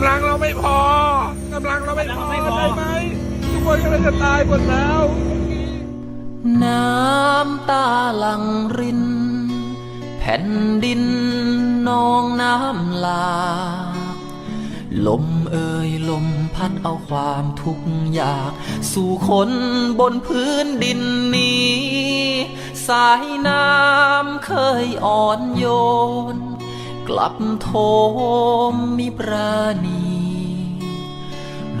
ำลังเราไม่พอกำลังเราไม่พอได้ไหมทุกคนกำลังจะตายหมดแล้ว น้ำตาหลังริน แผ่นดินนองน้ำหลากลมเอ่ยลมพัดเอาความทุกข์ยาก สู่คนบนพื้นดินนี้ สายน้ำเคยอ่อนโยน กลับโทมมิปราณี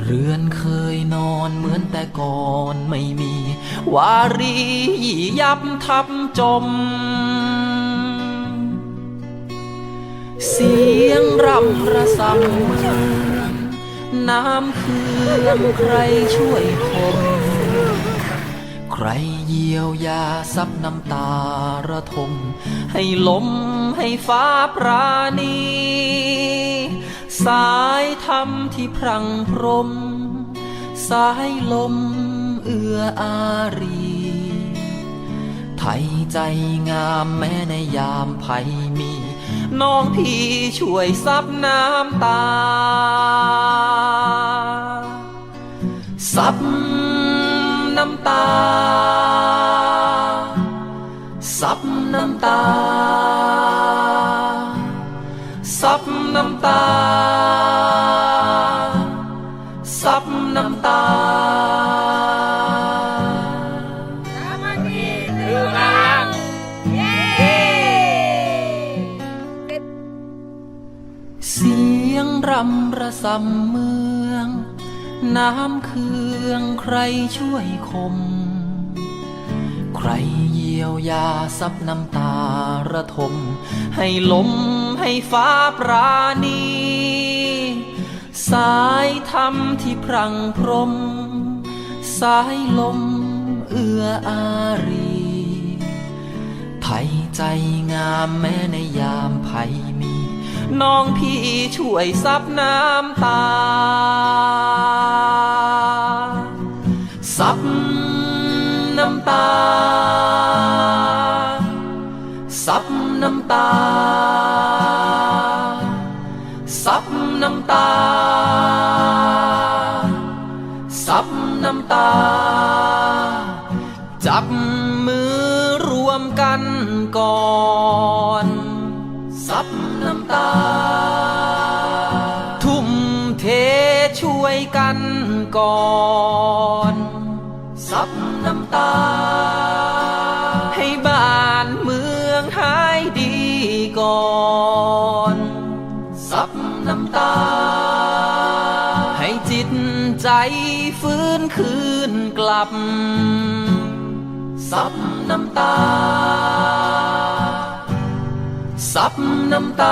เรือนเคยนอนเหมือนแต่ก่อนไม่มี วารียับทับจม เสียงรำระสำเมือนน้ำเคืองใครช่วยคม ใครเยียวยาซับน้ำตาระทม ให้ลมให้ฟ้าปราณี สายธรรมที่พรังพรม สายลมเอื้ออารี ไทยใจงามแม้ในยามภัยมี น้องพี่ช่วยซับน้ำตาซับ น้ำตา ซับน้ำตา ซับน้ำตา ซับน้ำตาคือพลังเสียงรำระสำเมือง น้ำเคืองใครช่วยคม ใครเยียวยาซับน้ำตาระทม ให้ลมให้ฟ้าปราณี สายธรรมที่พรังพรม สายลมเอื้ออารีไทยใจงามแม้ในยามภัยมี น้องพี่ช่วยซับน้ำตาำตา ซับน้ำตา ซับน้ำตา ซับน้ำตา จับมือรวมกันก่อน ซับน้ำตา ทุ่มเทช่วยกันก่อน บน้ำตา ให้บ้านเมืองหายดีก่อนซับน้ำตา ให้จิตใจฟื้นคืนกลับซับน้ำตาซับน้ำ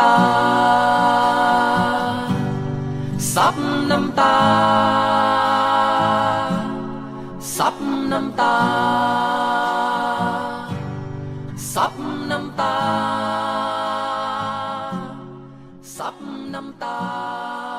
ตา ซับน้ำตา ซับน้ำตา ซับน้ำตา ซับน้ำตา